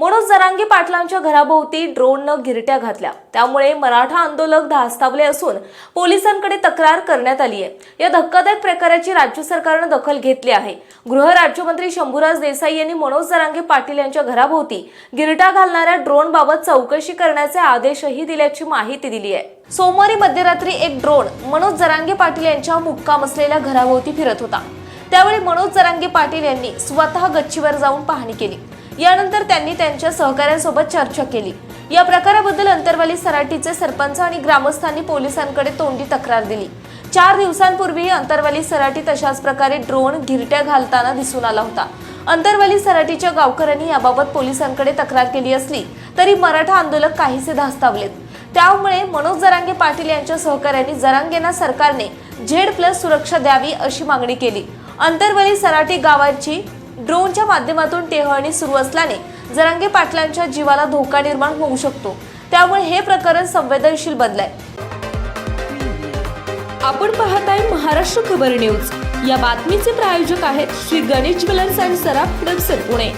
मनोज जरांगे पाटलांच्या घराभोवती ड्रोननं गिरट्या घातल्या. त्यामुळे मराठा आंदोलक धास्तावले असून पोलिसांकडे तक्रार करण्यात आली आहे या धक्कादायक प्रकाराची राज्य सरकारनं दखल घेतली आहे. गृह राज्यमंत्री शंभूराज देसाई यांनी मनोज जरांगे पाटील यांच्या घराभोवती गिरटा घालणाऱ्या ड्रोन बाबत चौकशी करण्याचे आदेशही दिल्याची माहिती दिली आहे सोमवारी मध्यरात्री एक ड्रोन मनोज जरांगे पाटील यांच्या मुक्काम असलेल्या घराभोवती फिरत होता. त्यावेळी मनोज जरांगे पाटील यांनी स्वतः गच्चीवर जाऊन पाहणी केली. यानंतर त्यांनी त्यांच्या सहकाऱ्यांसोबत चर्चा केली. या प्रकाराबद्दल अंतरवाली सराटीचे सरपंच आणि ग्रामस्थांनी पोलिसांकडे तोंडी तक्रार दिली. चार दिवसांपूर्वी अंतरवाली सराटीत अशाच प्रकारे ड्रोन गिरट्या घालताना दिसून आला होता. अंतरवाली सराटीच्या गावकऱ्यांनी याबाबत पोलिसांकडे तक्रार केली असली तरी मराठा आंदोलक काहीसे धास्तावलेत. त्यामुळे मनोज जरांगे पाटील यांच्या सहकाऱ्यांनी जरांगेंना सरकारने झेड प्लस सुरक्षा द्यावी अशी मागणी केली. अंतरवली सराटी गावाची ड्रोनच्या माध्यमातून टेहळणी सुरू असल्याने जरांगे पाटलांच्या जीवाला धोका निर्माण होऊ शकतो. त्यामुळे हे प्रकरण संवेदनशील बनलंय. आपण पाहत आहे महाराष्ट्र खबर न्यूज. या बातमीचे प्रायोजक आहेत Shri Ganesh jewellers and Saraf production Pune.